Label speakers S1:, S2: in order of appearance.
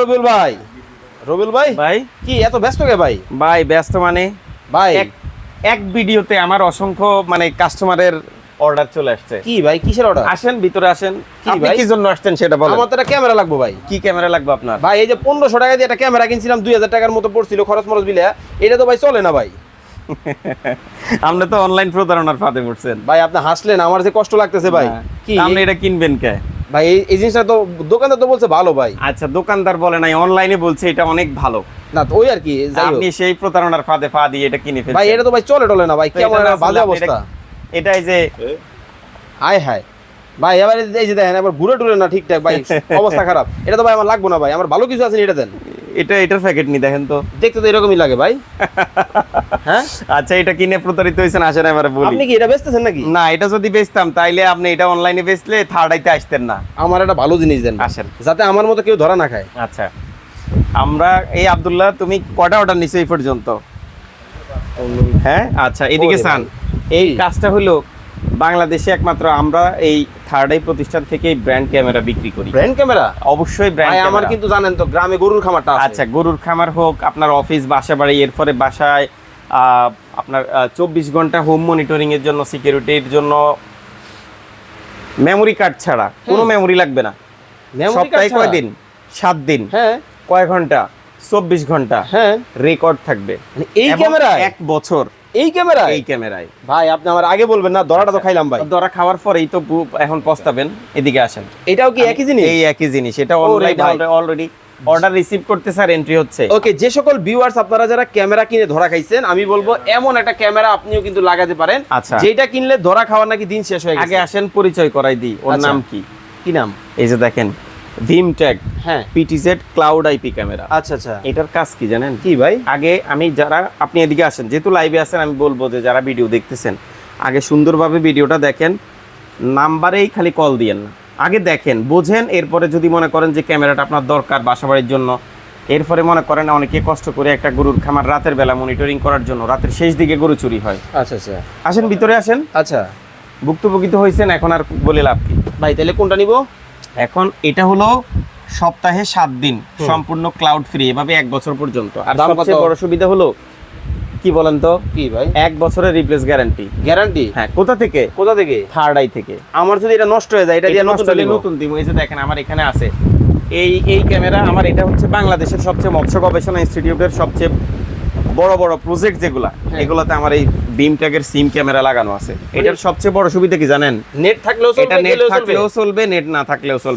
S1: রবিউল ভাই। রবিউল ভাই?
S2: ভাই?
S1: কি এত ব্যস্ত কে ভাই?
S2: ভাই ব্যস্ত মানে?
S1: ভাই।
S2: এক ভিডিওতে আমার অসংখ্য মানে কাস্টমারের অর্ডার চলে আসছে।
S1: কি ভাই কিসের অর্ডার
S2: আসেন ভিতরে আসেন।
S1: কি ভাই?
S2: কি জন্য আসছেন সেটা বলেন।
S1: আমার তো একটা ক্যামেরা লাগবে ভাই।
S2: কি ক্যামেরা লাগবে আপনার?
S1: ভাই এই যে পনেরোশো টাকা দিয়ে একটা ক্যামেরা কিনছিলাম দুই হাজার টাকার মতো পড়ছিল খরচ মরচ বিলে এটা তো ভাই চলে না ভাই।
S2: আপনি তো অনলাইন প্রতারণার ফাঁদে পড়ছেন।
S1: ভাই আপনি হাসলেন আমার যে কষ্ট লাগতেছে ভাই। কি?
S2: আপনি এটা কিনবেন কে?
S1: ভাই এই- জিনিসটা তো দোকানদার তো বলছে ভালো ভাই।
S2: আচ্ছা দোকানদার বলে নাই অনলাইনে বলছে এটা অনেক ভালো।
S1: না তো ওই আর কি যাই
S2: আপনি সেই প্রতারণার ফাঁদে পা দিয়ে এটা কিনে ফেলছেন।
S1: ভাই এটা তো ভাই চলে টলে না ভাই কেমন বাজে অবস্থা।
S2: এটা- এটাই যে
S1: আয় হায় ভাই এবার এই যে দেখেন এবার ঘুরে টুরে না ঠিকঠাক ভাই অবস্থা খারাপ। এটা তো ভাই আমার লাগবো না ভাই আমার ভালো কিছু আছে এটা দেন।
S2: এটা এটার প্যাকেট নি দেখেন তো।
S1: দেখতে তো এরকমই লাগে ভাই। হ্যাঁ?
S2: আচ্ছা এটা কিনে প্রতারিত হয়েছেন আসেন এবারে বলি।
S1: আপনি কি এটা বেচতেছেন নাকি?
S2: না এটা যদি বেচতাম তাইলে আপনি এটা অনলাইনে বেচলে থার্ড আইতে আসতেন না।
S1: আমার একটা ভালো জিনিস দেন।
S2: আসেন।
S1: যাতে আমার মতো কেউ ধরা না খায়।
S2: আচ্ছা। আমরা এই আব্দুল্লাহ তুমি কটা অর্ডার নিছো এই পর্যন্ত? হ্যাঁ? আচ্ছা এদিকে সান এই কাজটা হলো বাংলাদেশে একমাত্র আমরা এই থার্ড আই প্রতিষ্ঠান থেকে ব্র্যান্ড ক্যামেরা বিক্রি করি।
S1: ব্র্যান্ড ক্যামেরা
S2: অবশ্যই
S1: ভাই
S2: ব্র্যান্ড
S1: আমার কিন্তু জানেন তো গ্রামে গরুর খামারটা আছে।
S2: আচ্ছা গরুর খামার হোক আপনার অফিস বাসা বাড়ি এরপরে বাসায় আপনার চব্বিশ ঘণ্টা হোম মনিটরিং এর জন্য সিকিউরিটির জন্য মেমোরি কার্ড ছাড়া কোনো মেমোরি লাগবে না। সপ্তাহে? কয় দিন সাত দিন।
S1: হ্যাঁ।
S2: কয় ঘণ্টা? চব্বিশ ঘণ্টা।
S1: হ্যাঁ।
S2: রেকর্ড থাকবে।
S1: মানে এই
S2: এবং
S1: ক্যামেরায়
S2: এক বছর।
S1: এই ক্যামেরা
S2: এই ক্যামেরায়।
S1: ভাই আপনি আমার আগে বলবেন না দরাটা তো খাইলাম ভাই।
S2: ধরা খাওয়ার পরেই তো এখন পস্তাবেন এদিকে আসেন।
S1: এটাও কি একই জিনিস?
S2: এই একই জিনিস এটা অনলাইন অলরেডি অর্ডার রিসিভ করতে স্যার এন্ট্রি হচ্ছে।
S1: ওকে যে সকল ভিউয়ার্স আপনারা যারা ক্যামেরা কিনে ধরা খাইছেন আমি বলব এমন একটা ক্যামেরা আপনিও কিন্তু লাগাতে পারেন
S2: আচ্ছা।
S1: যেটা কিনলে ধরা খাওয়ার নাকি দিন শেষ হয়ে
S2: আগে
S1: গেছে
S2: আসেন পরিচয় করাই দিই ওর
S1: আচ্ছা।
S2: নাম কি?
S1: কি নাম?
S2: এই যে দেখেন ভিম ট্যাগ
S1: হ্যাঁ।
S2: পিটিজেড ক্লাউড আইপি ক্যামেরা
S1: আচ্ছা আচ্ছা।
S2: এটার কাজ কি জানেন?
S1: কি ভাই?
S2: আগে আমি যারা আপনি এদিকে আসেন যেহেতু লাইভে আছেন আমি বলব যে যারা ভিডিও দেখতেছেন আগে সুন্দরভাবে ভিডিওটা দেখেন নাম্বারেই খালি কল দিয়েন না। আগে দেখেন বোঝেন এরপরে যদি মনে করেন যে ক্যামেরাটা আপনার দরকার বাসাবাড়ির জন্য এরপরে মনে করেন অনেকে কষ্ট করে একটা গরুর খামার রাতের বেলা মনিটরিং করার জন্য রাতের শেষ দিকে গরু চুরি হয়।
S1: আচ্ছা আচ্ছা।
S2: আসেন ভিতরে আসেন।
S1: আচ্ছা।
S2: ভুক্তভোগিত হয়েছেন এখন আর বলে লাভ কি?
S1: ভাই তাহলে কোনটা নিব?
S2: এখন এটা হলো সপ্তাহে সাত দিন সম্পূর্ণ ক্লাউড ফ্রি এভাবে এক বছর পর্যন্ত। আর সবচেয়ে বড় সুবিধা হলো কি বলেন তো?
S1: কি ভাই?
S2: এক বছরের রিপ্লেস গ্যারান্টি
S1: গ্যারান্টি
S2: হ্যাঁ কোথা থেকে?
S1: কোথা থেকে?
S2: থার্ড আই থেকে।
S1: আমার যদি এটা নষ্ট হয়ে যায় এটা দিয়ে
S2: নষ্ট
S1: নতুন
S2: হলে নতুন দিব। এই যে দেখেন আমার এখানে আছে। এই এই ক্যামেরা আমার এটা হচ্ছে বাংলাদেশের সবচেয়ে মৎস্য গবেষণা ইনস্টিটিউটের সবচেয়ে বড় বড় প্রজেক্ট যেগুলা
S1: হ্যাঁ।
S2: এগুলাতে আমার এই বিম ট্যাগের সিম ক্যামেরা লাগানো আছে। এটার সবচেয়ে বড় সুবিধা কি জানেন?
S1: নেট থাকলেও
S2: এটা নেট থাকলেও চলবে নেট না থাকলেও চলবে।